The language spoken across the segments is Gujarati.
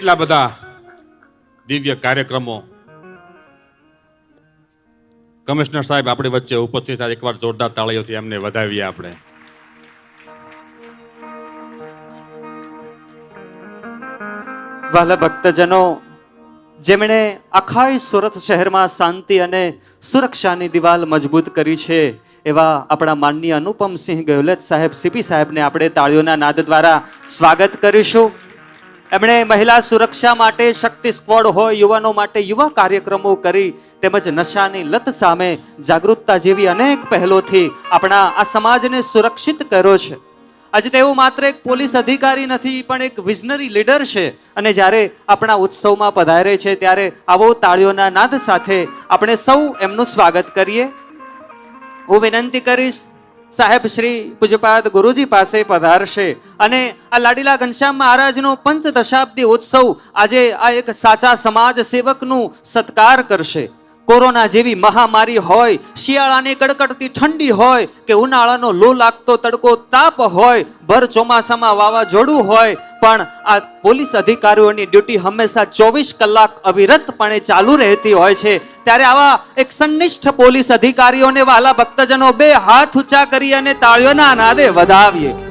એટલા બધા દિવ્ય કાર્યક્રમો કમિશનર સાહેબ આપણી વચ્ચે ઉપસ્થિત થાય એકવાર જોરદાર તાળીઓથી એમને વધાવીએ આપણે. વાલા ભક્તજનો, જેમણે આખા સુરત શહેરમાં શાંતિ અને સુરક્ષાની દિવાલ મજબૂત કરી છે, એવા આપણા માનનીય અનુપમસિંહ ગયોલત સાહેબ, સીપી સાહેબને આપણે તાળીઓના નાદ દ્વારા સ્વાગત કરીશું. એમણે મહિલા સુરક્ષા માટે શક્તિ સ્ક્વોડ હોય, યુવાનો માટે યુવા કાર્યક્રમો કરી, તેમજ નશાની લત સામે જાગૃતતા જેવી અનેક પહેલોથી આપણા આ સમાજને સુરક્ષિત કર્યો છે. આજે તેઓ માત્ર એક પોલીસ અધિકારી નથી, પણ એક વિઝનરી લીડર છે. અને જ્યારે આપણા ઉત્સવમાં પધારે છે, ત્યારે આવો તાળીઓના નાદ સાથે આપણે સૌ એમનું સ્વાગત કરીએ. હું વિનંતી કરીશ સાહેબ શ્રી પૂજ્યપાદ ગુરુજી પાસે પધારશે. અને આ લાડીલા ઘનશ્યામ મહારાજનો પંચ દશાબ્દી ઉત્સવ આજે આ એક સાચા સમાજ સેવકનું સત્કાર કરશે. કોરોના જેવી મહામારી હોય, શિયાળાની કડકડતી ઠંડી હોય, કે ઉનાળાનો લો લાગતો તડકો તાપ હોય, ભર ચોમાસામાં વાવાઝોડું હોય, પણ આ પોલીસ અધિકારીઓની ડ્યુટી હંમેશા ચોવીસ કલાક અવિરતપણે ચાલુ રહેતી હોય છે. ત્યારે આવા એક સંનિષ્ઠ પોલીસ અધિકારીઓને વાલા ભક્તજનો બે હાથ ઊંચા કરી અને તાળીઓના નાદે વધાવીએ.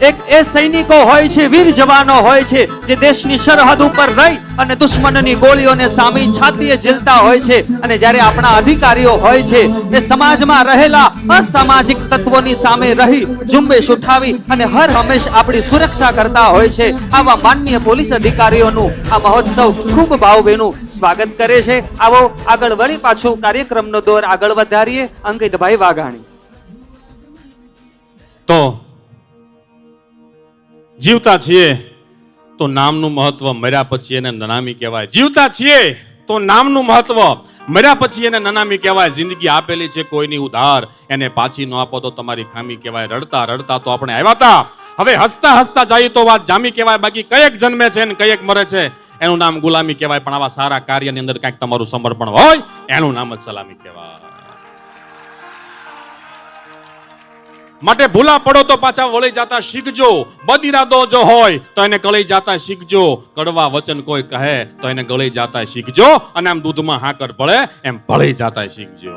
એક એ સૈનિકો હોય છે, વીર જવાનો હોય છે, જે દેશની સરહદ ઉપર રહી અને દુશ્મનની ગોળીઓને સામી છાતીએ ઝીલતા હોય છે અને જ્યારે આપણા અધિકારીઓ હોય છે તે સમાજમાં રહેલા અસામાજિક તત્વોની સામે રહી ઝુંબેશ ઉઠાવી અને હર હંમેશ આપણી સુરક્ષા કરતા હોય છે, આવા માનનીય પોલીસ અધિકારીઓનું આ મહોત્સવ ખૂબ ભાવભીનું સ્વાગત કરે છે. આવો આગળ વળી પાછું કાર્યક્રમનો દોર આગળ વધારીએ. અંકિતભાઈ વાઘાણી. તો જીવતા છીએ તો નામનું મહત્વ મર્યા પછી એને નનામી કહેવાય. જીવતા છીએ તો નામનું મહત્વ મર્યા પછી એને નનામી કહેવાય. જિંદગી આપેલી છે કોઈની ઉધાર. એને પાછી ન આપો તો તમારી ખામી કહેવાય. રડતા રડતા તો આપણે આવ્યા હતા. હવે હસતા હસતા જઈએ તો વાત જામી કહેવાય. બાકી કયેક જન્મે છે ને કયેક મરે છે. એનું નામ ગુલામી કહેવાય. પણ આવા સારા કાર્યની અંદર કાંઈક તમારું સમર્પણ હોય, એનું નામ જ સલામી કહેવાય. માટે ભૂલા પડો તો પાછા વળી જાતા શીખજો. બદિરાદો જો હોય, તો એને ગળી જાતા શીખજો. કડવા વચન કોઈ કહે, તો એને ગળી જાતા શીખજો. અને આમ દૂધમાં હાકર ભળે, એમ ભળી જાતા શીખજો.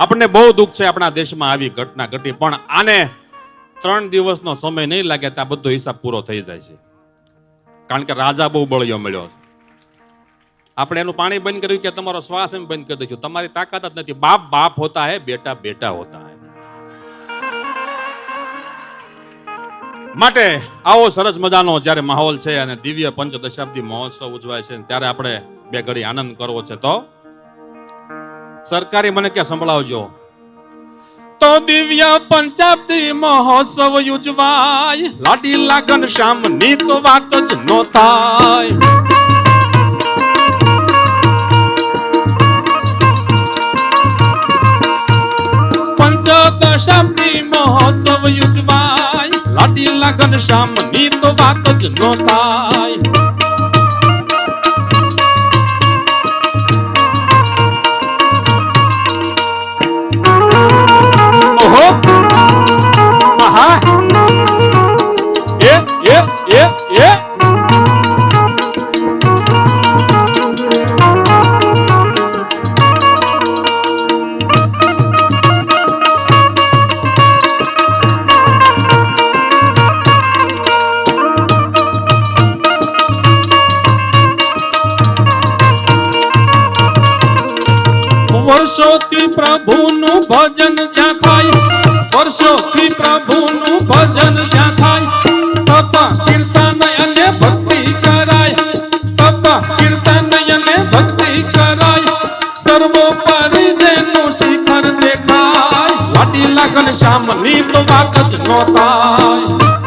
આપણને બહુ દુઃખ છે આપણા દેશમાં આવી ઘટના ઘટી, પણ આને ત્રણ દિવસનો સમય નહીં લાગે, ત્યાં બધો હિસાબ પૂરો થઈ જાય છે. કારણ કે રાજા બહુ બળિયો મળ્યો છે. આપણે એનું પાણી બંધ કર્યું કે તમારો શ્વાસ એમ બંધ કરી દઈશું. તમારી તાકાત જ નથી. બાપ બાપ હોતા હે, બેટા બેટા હોતા હે. માટે આવો સરસ મજાનો જ્યારે માહોલ છે અને દિવ્ય પંચદશાબ્દી મહોત્સવ ઉજવાય છે ત્યારે આપણે બે ઘડી આનંદ કરવો છે. તો સરકારી મને ક્યાં સંભળાવજો? તો દિવ્ય પંચાબ્દી મહોત્સવ ઉજવાય. લાડી લાગન શામની તો વાત જ નો થાય. પંચદશાબ્દી મહોત્સવ યુજવાય. લાડી લગન શામની તો વાત જ ન થાય. વર્ષોથી પ્રભુનું ભજન જ્યાં થાય, વર્ષોથી પ્રભુનું ભજન જ્યાં થાય, તપા, કીર્તન અને ભક્તિ કરાય, તપા, કીર્તન અને ભક્તિ કરાય, સર્વોપરી જેનું શિખર દેખાય. લાડી લાગન શ્યામની તો વાત જ નો થાય.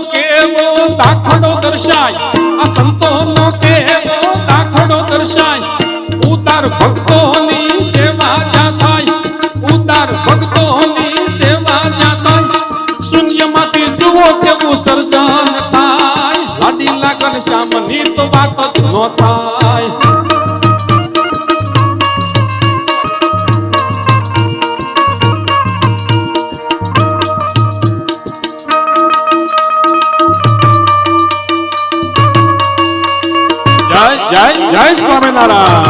કેવો? દાખલો દર્શાય. આ સંતોનો કેવો? દાખલો દર્શાય. ઉતાર ભક્તોની સેવા જ્યાં થાય ઉતાર ભક્તોની સેવા જ્યાં થાય શૂન્યમાંથી જુઓ કેવું સર્જન થાય. લાડીલા લાગન શ્યામની તો વાત જ ન થાય. જય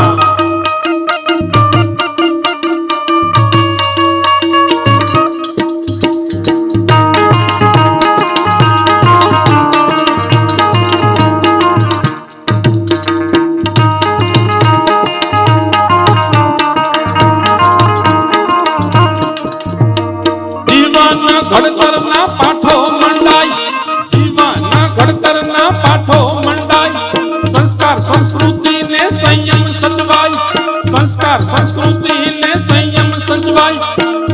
સંસ્કાર સંસ્કૃતિને સંયમ સચવાય.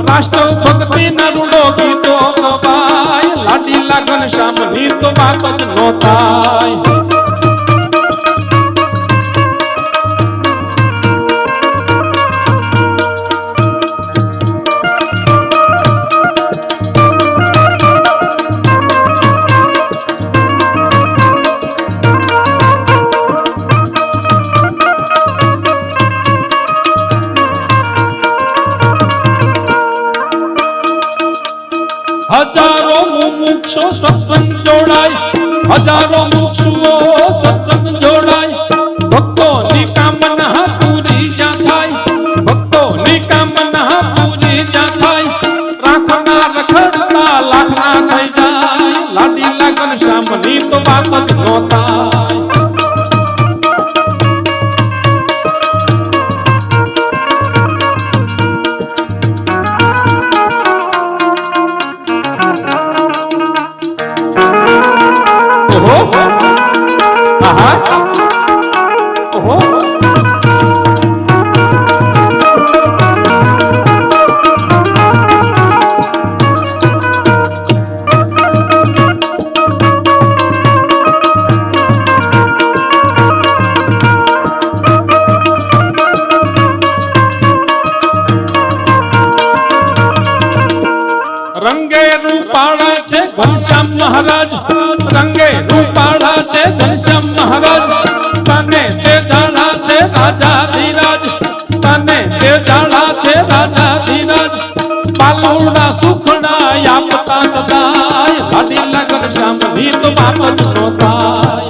રાષ્ટ્ર ભક્તિના રૂડો ગીતો ગવાય. લાડી લાગન શામની તો વાત જ નો હજારો મુક્ષુઓ સત્સંગ જોડાય. ભક્તોની કામના પૂરી જા થાય. ભક્તોની કામના પૂરી જા થાય. રાખના રખડતા લાખના થઈ જાય. લાડી લાગન શામની તો વાત જ નો ઘનશ્યામ મહારાજ, રંગે રૂપાળા છે ઘનશ્યામ મહારાજ. તને તે જાણા છે રાજા ધીરાજ, તને તે જાણા છે રાજા ધીરાજ. પાલુડા સુખડા આપતા સદાય લાડી લગન શ્યામની તો વાત જ નોતા